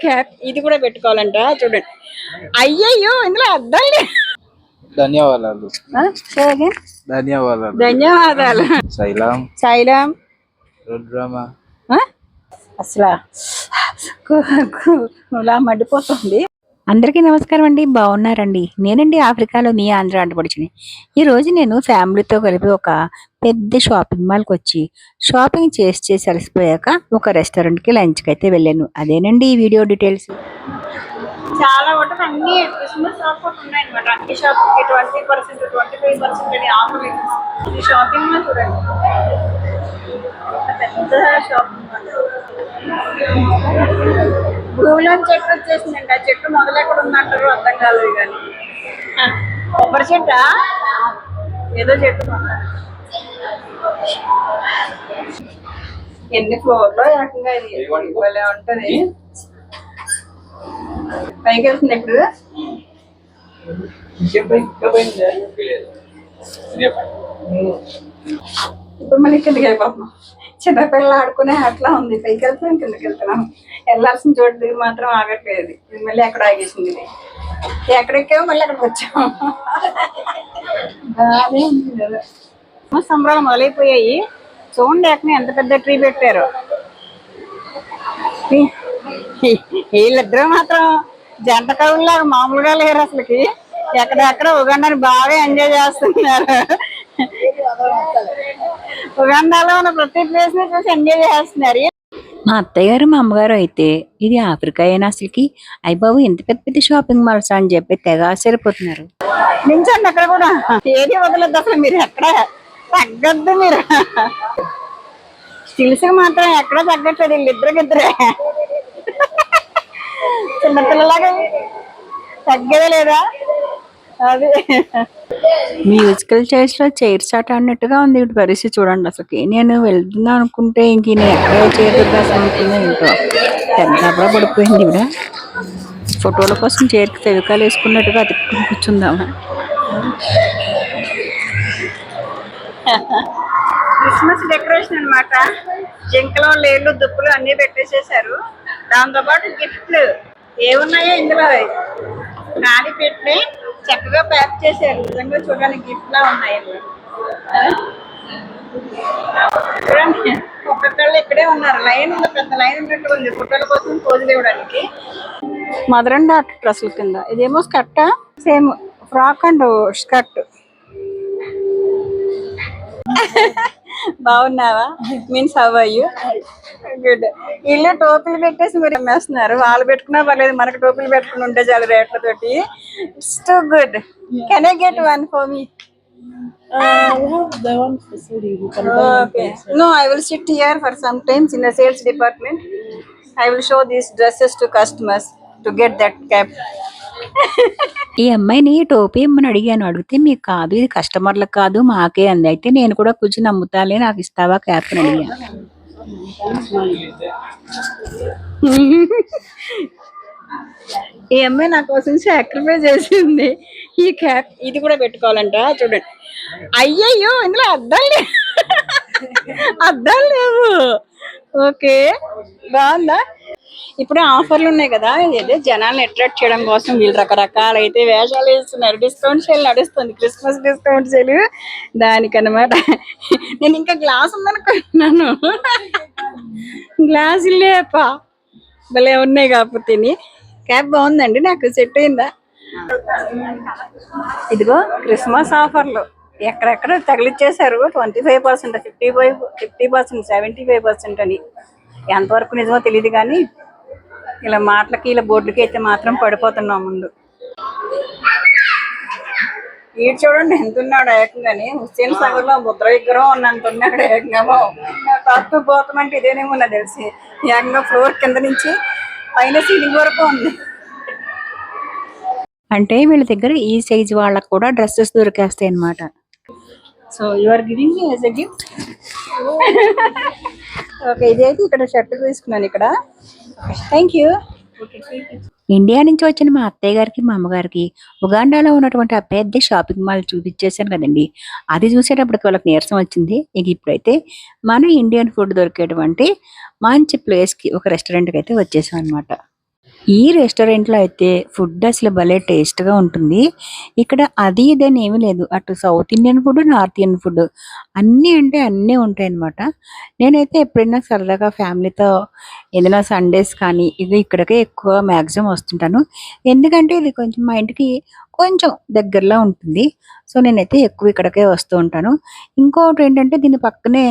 Cap ఇది కూడా పెట్టుకోవాలంట చూడండి. అయ్యయ్యో ఇందులో లేవు. ధన్యవాదాలు. ధన్యవాదాలు. ధన్యవాదాలు. శైలం శైలం రుద్రమ? అసలు కు- కు- ఇలా మండిపోతుంది. అందరికీ నమస్కారం అండి. బాగున్నారండి. నేనండి ఆఫ్రికాలో మీ ఆంధ్ర ఆంధ్రపడిచిని ఈరోజు నేను ఫ్యామిలీతో కలిపి ఒక పెద్ద షాపింగ్ మాల్కి వచ్చి షాపింగ్ చేసి చేసి అలసిపోయాక ఒక రెస్టారెంట్కి లంచ్కి అయితే వెళ్ళాను. అదేనండి ఈ వీడియో డీటెయిల్స్? చాలా మటుకు అన్ని క్రిస్మస్ ఆఫర్ ఉన్నాయి అనమాట అన్ని shopping twenty percent twenty five percent అని ఆఫర్ ఈ షాపింగ్ మాల్ చూడండి. పెద్ద షాపింగ్ మాల్. భూమిలో చెట్టు వచ్చేసిందండి ఆ చెట్టు మొదలు ఎక్కడ ఉందంటారు అర్థం కాలేదు కానీ. ఆ, కొబ్బరి చెట్టా? ఏదో చెట్టు. ఎన్ని ఫ్లోర్లో ఏకంగా ఇది? భలే ఉంటది. పైకి వెళ్తుంది ఇప్పుడు ఇప్పుడు మళ్ళీ కిందకి వెళ్ళిపోతున్నాం. చిన్నపిల్లలు ఆడుకునే అట్లా ఉంది. పైకి వెళ్తున్నాం కిందకి వెళ్తున్నాం. వెళ్ళాల్సిన చోటు దిగి మాత్రం ఆగట్లేదు. మళ్ళీ ఎక్కడ ఆగేసింది ఇది. ఎక్కడెక్కామో మళ్ళీ అక్కడికి వచ్చాం బాగానే ఉంది కదా. సంబరాలు మొదలైపోయాయి. చూడండి ఎక్కడ ఎంత పెద్ద ట్రీ పెట్టారు. వీళ్ళిద్దరూ మాత్రం జంట కవుల్లాగా మామూలుగా లేరు అసలుకి. ఎక్కడెక్కడ ఉగండాని బాగా ఎంజాయ్ చేస్తున్నారు. ఉగండాలో ఉన్న ప్రతి ప్లేస్ని చూసి ఎంజాయ్ చేస్తున్నారు. మా అత్తయ్య గారు మా అమ్మగారు అయితే ఇది ఆఫ్రికా అయినా అసలుకి. అయ్య బాబు ఇంత పెద్ద పెద్ద షాపింగ్ మాల్స్ అని చెప్పి తెగ ఆశ్చర్యపోతున్నారు. నించండి అక్కడ కూడా. ఏది వదలద్దు అసలు మీరు ఎక్కడ? తగ్గద్దు మీరు. స్టిల్స్ మాత్రం ఎక్కడ తగ్గట్లేదు వీళ్ళిద్దరికిద్దరే చిన్నపిల్లలాగా తగ్గదే లేదా? అది. మ్యూజికల్ చైర్స్లో చైర్స్ ఆట అన్నట్టుగా ఉంది ఇటు పరిస్థితి చూడండి అసలుకి. నేను వెళ్తున్నా అనుకుంటే ఇంక నేను ఎక్కడ చైర్ అనుకున్నా ఏంటో తెల్లగా పడిపోయింది ఇవిడ ఫోటోల కోసం చైర్కి తెవికాలు వేసుకున్నట్టుగా అతుక్కుని కూర్చుందామా క్రిస్మస్ డెకరేషన్ అన్నమాట. జింకలు లేళ్ళు దుప్పులు అన్ని పెట్టేసేసారు దాంతో పాటు గిఫ్ట్లు. ఏమున్నాయో ఇందులో ఖాళీ పెట్టి చక్కగా ప్యాక్ చేశారు. నిజంగా చూడడానికి గిఫ్ట్ లా ఉన్నాయి? చూడండి ఒక్కొక్కళ్ళు ఇక్కడే ఉన్నారు. లైన్ ఉంది పెద్ద లైన్ ఉన్నట్టు ఉంది ఫోటోల కోసం పోజులు ఇవ్వడానికి. మదర్ అండ్ డాక్టర్ డ్రెస్సుల కింద. ఇదేమో skirt same frock and skirt బాగున్నావా? Means how are you good వీళ్ళు టోపీలు పెట్టేసి మీరు అమ్మేస్తున్నారు. వాళ్ళు పెట్టుకున్నా పర్లేదు మనకు టోపీలు పెట్టుకుని ఉంటే చాలు రేట్లతోటి. It's too good can I get one for me okay no I will sit here for some times in the sales department I will show these dresses to customers to get that cap ఈ అమ్మాయిని టోపీ ఇమ్మని అడిగాను. అడిగితే మీకు కాదు ఇది కస్టమర్లకు కాదు మాకే అంది. అయితే నేను కూడా కూర్చుని అమ్ముతాలే నాకు ఇస్తావా క్యాప్ అని అడిగాను ఈ అమ్మాయి నా కోసం సాక్రిఫైస్ చేసింది. ఈ క్యాప్ ఇది కూడా పెట్టుకోవాలంట చూడండి. అయ్యయ్యో ఇందులో అద్దాలు లేవు. అద్దాలు లేవు. ఓకే బాగుందా? ఇప్పుడు ఆఫర్లు ఉన్నాయి కదా ఏదో జనాలను అట్రాక్ట్ చేయడం కోసం వీళ్ళు రకరకాల అయితే వేషాలు వేస్తున్నారు. డిస్కౌంట్ సేల్ నడుస్తుంది. క్రిస్మస్ డిస్కౌంట్ సేల్ దానికన్నమాట. నేను ఇంకా గ్లాస్ ఉందనుకుంటున్నాను. గ్లాస్ లేపా భలే ఉన్నాయి కాకపోతే క్యాబ్ బాగుందండి నాకు సెట్ అయిందా? ఇదిగో క్రిస్మస్ ఆఫర్లు. ఎక్కడెక్కడ తగిలిచ్చేసారు twenty five percent fifty five fifty percent seventy five percent అని. ఎంతవరకు నిజమో తెలియదు కానీ ఇలా మాటలకి ఇలా బోర్డుకి అయితే మాత్రం పడిపోతున్నాం ముందు. ఈడు చూడండి ఎంత ఉన్నాడు ఏకంగాని. హుస్సేన్ సాగర్లో ముద్ర విగ్రహం ఉన్నంత ఉన్నాడు ఏకంగా తప్పు పోతామంటే ఇదేనేమో నాకు తెలిసి. ఏకంగా ఫ్లోర్ కింద నుంచి పైన సీలింగ్ వరకు ఉంది. అంటే వీళ్ళ దగ్గర ఈ సైజ్ వాళ్ళకు కూడా డ్రెస్సెస్ దొరికేస్తాయి అన్నమాట so you are giving as a gift okay ఇదైతే ఇక్కడ షర్ట్ తీసుకున్నాను ఇక్కడ. థ్యాంక్ యూ ఇండియా నుంచి వచ్చిన మా అత్తయ్య గారికి మా అమ్మగారికి ఉగాండాలో ఉన్నటువంటి ఆ పెద్ద షాపింగ్ మాల్ చూపించేశాను కదండి. అది చూసేటప్పటికి వాళ్ళకి నీరసం వచ్చింది. ఇక ఇప్పుడైతే మన ఇండియన్ ఫుడ్ దొరికేటువంటి మంచి ప్లేస్కి ఒక రెస్టారెంట్కి అయితే వచ్చేసాం అనమాట ఈ రెస్టారెంట్లో అయితే ఫుడ్ అసలు భలే టేస్ట్గా ఉంటుంది. ఇక్కడ అది ఇది అని ఏమీ లేదు. అటు south Indian food north Indian food అన్నీ అంటే అన్నీ ఉంటాయి అన్నమాట నేనైతే ఎప్పుడైనా సరదాగా ఫ్యామిలీతో ఏదైనా సండేస్ కానీ ఇది ఇక్కడికే ఎక్కువ మ్యాక్సిమం వస్తుంటాను. ఎందుకంటే ఇది కొంచెం మా ఇంటికి కొంచెం దగ్గరలో ఉంటుంది. సో నేనైతే ఎక్కువ ఇక్కడికే వస్తూ ఉంటాను. ఇంకోటి ఏంటంటే దీని పక్కనే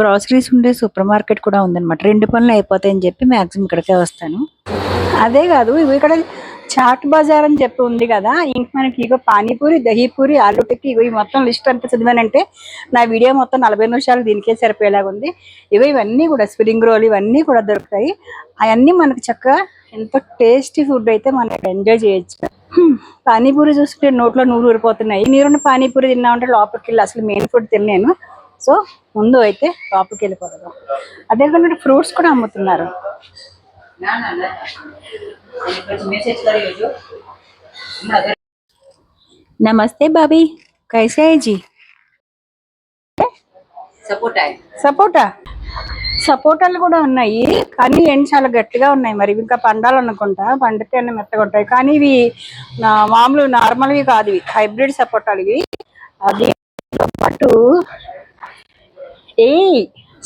గ్రాసరీస్ ఉండే సూపర్ మార్కెట్ కూడా ఉందన్నమాట. రెండు పనులు అయిపోతాయని చెప్పి మ్యాక్సిమం ఇక్కడికే వస్తాను. అదే కాదు ఇవి ఇక్కడ చాట్ బజార్ అని చెప్పి ఉంది కదా ఇంక మనకి ఇగో పానీపూరి దహీపూరి ఆలూ టిక్కి ఇగో ఈ మొత్తం లిస్ట్ అంతా చదివానంటే నా వీడియో మొత్తం నలభై నిమిషాలు దీనికే సరిపోయేలాగా ఉంది. ఇగో ఇవన్నీ కూడా స్ప్రింగ్ రోల్ ఇవన్నీ కూడా దొరుకుతాయి. అవన్నీ మనకి చక్కగా ఎంతో టేస్టీ ఫుడ్ అయితే మనం ఎంజాయ్ చేయొచ్చు. పానీపూరి చూసుకుంటే నోట్లో నూరు ఊరిపోతున్నాయి. నీరున్న పానీపూరి తిన్నామంటే లోపలికి వెళ్ళి అసలు మెయిన్ ఫుడ్ తిన్నాను సో ముందు అయితే లోపలికి వెళ్ళిపోతాం అదే కాకుండా ఫ్రూట్స్ కూడా అమ్ముతున్నారు. నమస్తే ના ના પછી సపోటా సపోటాలు కూడా ఉన్నాయి కానీ ఏంటి చాలా గట్టిగా ఉన్నాయి మరి. ఇంకా పండాలనుకుంటా పండితే అన్నీ మెత్తగా ఉంటాయి. కానీ ఇవి మామూలు నార్మల్వి కాదు ఇవి. హైబ్రిడ్ సపోటాలు ఇవి. అది పట్టు ఏ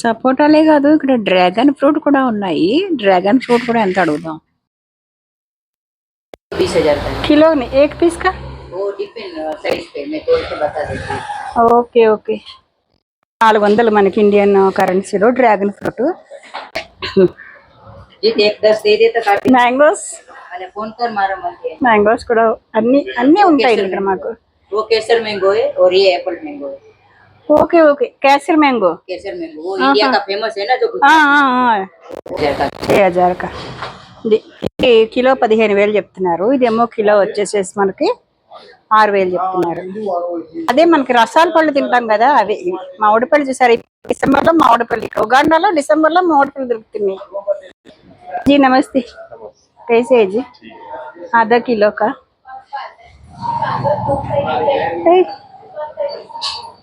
సపోటాలే కాదు ఇక్కడ డ్రాగన్ ఫ్రూట్ కూడా ఉన్నాయి. డ్రాగన్ ఫ్రూట్ కూడా ఎంత అడుగుదాం? కిలో ఏక్ పీస్ కా? Okay okay. నాలుగు వందలు మనకి ఇండియన్ కరెన్సీలో డ్రాగన్ ఫ్రూట్. మ్యాంగోస్ మ్యాంగోస్ కూడా అన్ని అన్నీ ఉంటాయి ఇక్కడ మాకు. Okay sir mango ఓరియా apple mango Apple mango है okay okay Kesar mango Kesar mango वो इंडिया का फेमस है ना जो ఆ, ఆ, ఆ. गुजरात का ఏ హజార్ కా ఇది ఇది కిలో పదిహేను వేలు చెప్తున్నారు ఇదేమో కిలో వచ్చేసేసి మనకి ఆరు వేలు చెప్తున్నారు అదే మనకి రసాల పళ్ళు తింటాం కదా అవి మామిడి పళ్ళు చూసారు డిసెంబర్ లో మామిడి పళ్ళు ఉగాండాలో డిసెంబర్ లో మామిడి పళ్ళు దొరుకుతున్నాయి जी नमस्ते कैसे है जी आधा किलो का ए,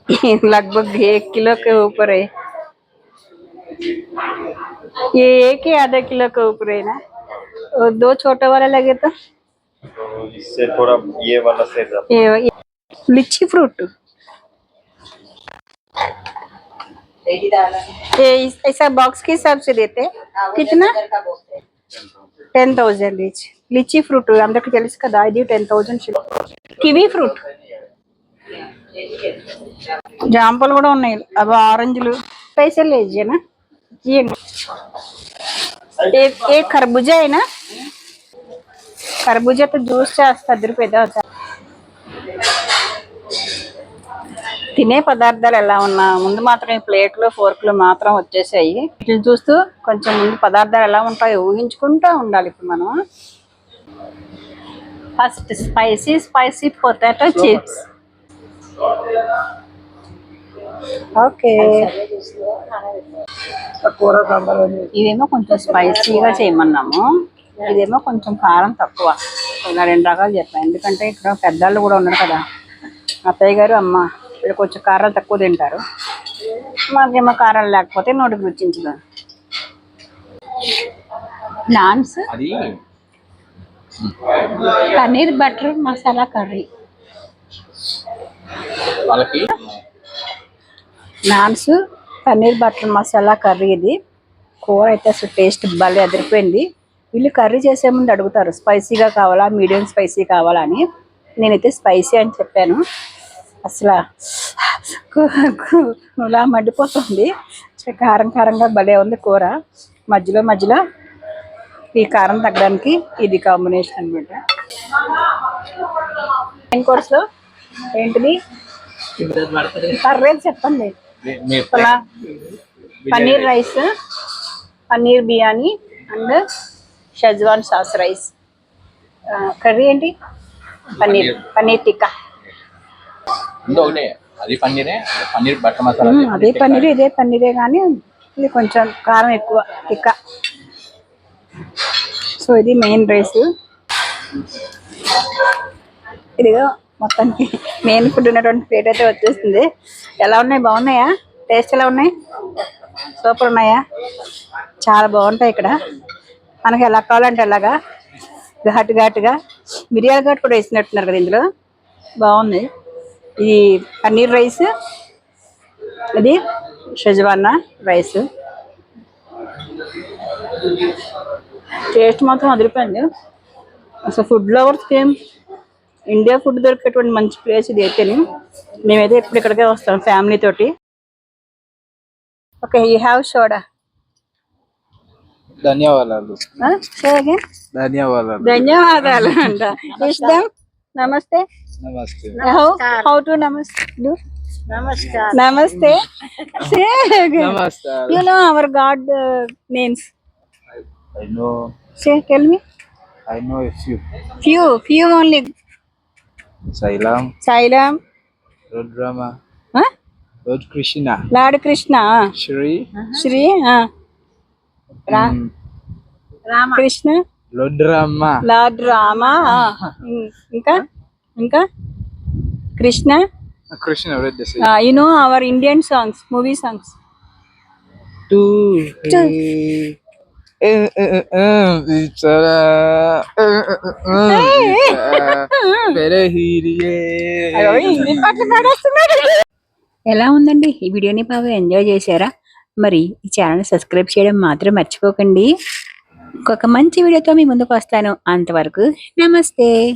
लगभग एक किलो के ऊपर है। ये एक ही आधा किलो के ऊपर है ना? और दो छोटे वाले लगे तो, इससे थोड़ा ये वाला से ये, ये लिची फ्रूट। ये ऐसा बॉक्स के हिसाब से देते कितना? टेन थाउज़ेंड लीची फ्रूट अंदर का टेन थाउज़ेंड किवी फ्रूट? జాంపలు కూడా ఉన్నాయి. అవి ఆరెంజ్లు. పైసలు వేసేనా ఏ? ఏ ఖర్బూజా అయినా? ఖర్బూజాతో జ్యూస్ చేస్తుంది పెద్ద అవుతా. తినే పదార్థాలు ఎలా ఉన్నా ముందు మాత్రం ఈ ప్లేట్లు ఫోర్క్లు మాత్రం వచ్చేసాయి. వీటిని చూస్తూ కొంచెం ముందు పదార్థాలు ఎలా ఉంటాయో ఊహించుకుంటూ ఉండాలి ఇప్పుడు మనం first spicy spicy potato chips okay. ఇదేమో కొంచెం స్పైసీగా చేయమన్నాము. ఇదేమో కొంచెం కారం తక్కువ. ఇలా రెండు రకాలు చెప్పాను ఎందుకంటే ఇక్కడ పెద్దవాళ్ళు కూడా ఉన్నారు కదా. అత్తయ్య గారు అమ్మ వీళ్ళు కొంచెం కారాలు తక్కువ తింటారు. మాకేమో కారాలు లేకపోతే నోటికి రుచించదు నాన్స్ అది? Paneer butter masala curry. వాళ్ళకి? Naans paneer butter masala curry ఇది. కూర అయితే అసలు టేస్ట్ భలే అదిరిపోయింది. వీళ్ళు కర్రీ చేసే ముందు అడుగుతారు స్పైసీగా కావాలా మీడియం స్పైసీ కావాలా అని. నేనైతే స్పైసీ అని చెప్పాను. అసలు ఇలా మండిపోతుంది. కారం కారంగా భలే ఉంది కూర. మధ్యలో మధ్యలో ఈ కారం తగ్గడానికి ఇది కాంబినేషన్ అనమాట మెయిన్ కోర్స్లో? ఏంటిది? పర్లేదు చెప్పండి. Paneer rice paneer biryani and schezwan sauce rice. Curry ఏంటి? పన్నీర్ పన్నీర్. టిక్కా. అది పన్నీరే పన్నీర్ మసాలా అదే పన్నీర్ ఇదే పన్నీరే కానీ ఇది కొంచెం కారం ఎక్కువ టిక్కా. సో ఇది మెయిన్ రైస్. ఇదిగో మొత్తానికి మెయిన్ ఫుడ్ ఉన్నటువంటి ప్లేట్ అయితే వచ్చేస్తుంది. ఎలా ఉన్నాయి? బాగున్నాయా? టేస్ట్ ఎలా ఉన్నాయి? సూపర్ ఉన్నాయా? చాలా బాగుంటాయి ఇక్కడ. మనకి ఎలా కావాలంటే అలాగా. ఘాటు ఘాటుగా. మిరియాల ఘాటు కూడా వేసినట్టున్నారు కదా ఇందులో. బాగుంది. ఇది పన్నీర్ రైస్. ఇది షజవానా రైస్. టేస్ట్ మాత్రం అదిరిపోయింది. అసలు ఫుడ్ లవర్స్కి ఏం ఇండియా ఫుడ్ దొరికేటువంటి మంచి ప్లేస్ ఇది అయితేనే మేమైతే ఎప్పుడు ఇక్కడికే వస్తాం ఫ్యామిలీ తోటి. ఓకే యూ హ్యావ్ సోడా ధన్యవాదాలు. ధన్యవాదాలు. ధన్యవాదాలు అంట. నమస్తే. నమస్తే? హౌ హౌ టు నమస్తే? నమస్కారం. నమస్తే. నమస్కారం. You know our god names I know say tell me I know if you few few only Sailam Sailam. Rudrama road Krishna. Lord Krishna Shri. Shri ఆ, రా. కృష్ణ. రుద్రమ్మ లార్డ్ రామ ఆ, ఇం- ఇంకా? ఇంకా? Krishna. Krishna Reddy you know our Indian songs movie songs too ఎలా ఉందండి? ఈ వీడియోని బాగా ఎంజాయ్ చేశారా? మరి ఈ ఛానల్ సబ్స్క్రైబ్ చేయడం మాత్రం మర్చిపోకండి. ఇంకొక మంచి వీడియోతో మీ ముందుకు వస్తాను. అంతవరకు నమస్తే.